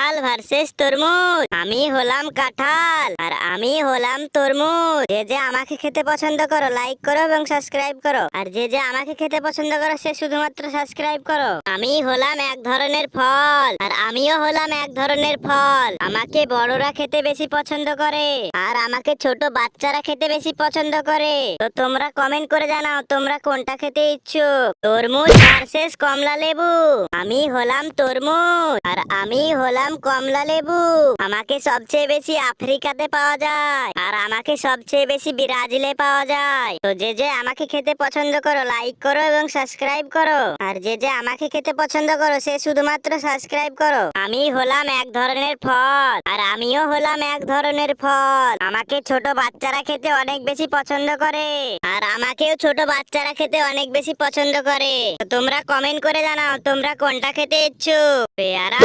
কাঁঠাল ভার্সেস তরমুজ। আমি হলাম কাঁঠাল। আর আমি হলাম তরমুজ। যে যে আমাকে খেতে পছন্দ করো লাইক করো এবং সাবস্ক্রাইব করো। আর যে যে আমাকে খেতে পছন্দ করো, সে শুধুমাত্র সাবস্ক্রাইব করো। আমি হলাম এক ধরনের ফল। আর আমিও হলাম এক ধরনের ফল। আমাকে বড়রা খেতে বেশি পছন্দ করে। আর আমাকে ছোট বাচ্চারা খেতে বেশি পছন্দ করে। তো তোমরা কমেন্ট করে জানাও, তোমরা কোনটা খেতে ইচ্ছুক? তরমুজ ভার্সেস কমলা লেবু। আমি হলাম তরমুজ। আর আমি হলাম কমলা লেবু। আমাকে সবচেয়ে বেশি আফ্রিকাতে পাওয়া যায়। আর আমাকে সবচেয়ে বেশি ব্রাজিলে পাওয়া যায়। তো যে যে আমাকে খেতে পছন্দ করো লাইক করো এবং সাবস্ক্রাইব করো। আর যে যে আমাকে খেতে পছন্দ করো, সে শুধুমাত্র সাবস্ক্রাইব করো। আমি হলাম এক ধরনের ফল। আর আমিও হলাম এক ধরনের ফল। আমাকে ছোট বাচ্চারা খেতে অনেক বেশি পছন্দ করে। আর আমাকেও ছোট বাচ্চারা খেতে অনেক বেশি পছন্দ করে। তোমরা কমেন্ট করে জানাও, তোমরা কোনটা খেতে ইচ্ছুক? পেয়ারা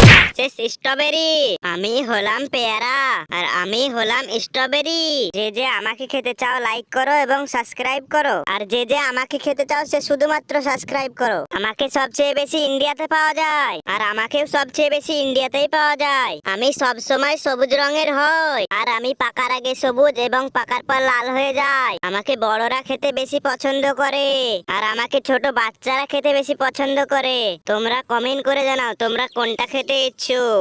স্ট্রবেরি আমি হলাম পেয়ারা। আর আমি হলাম স্ট্রবেরি। যে যে আমাকে খেতে চাও লাইক করো এবং সাবস্ক্রাইব করো। আর যে যে আমাকে খেতে চাও, সে শুধুমাত্র সাবস্ক্রাইব করো। আমাকে সবচেয়ে বেশি ইন্ডিয়াতে পাওয়া যায়। আর আমাকেও সবচেয়ে বেশি ইন্ডিয়াতেই পাওয়া যায়। আমি সব সময় সবুজ রঙের হই। আর আমি পাকার আগে সবুজ এবং পাকার পর লাল হয়ে যায়। আমাকে বড়রা খেতে বেশি পছন্দ করে। আর আমাকে ছোট বাচ্চারা খেতে বেশি পছন্দ করে। তোমরা কমেন্ট করে জানাও, তোমরা কোনটা খেতে ইচ্ছুক?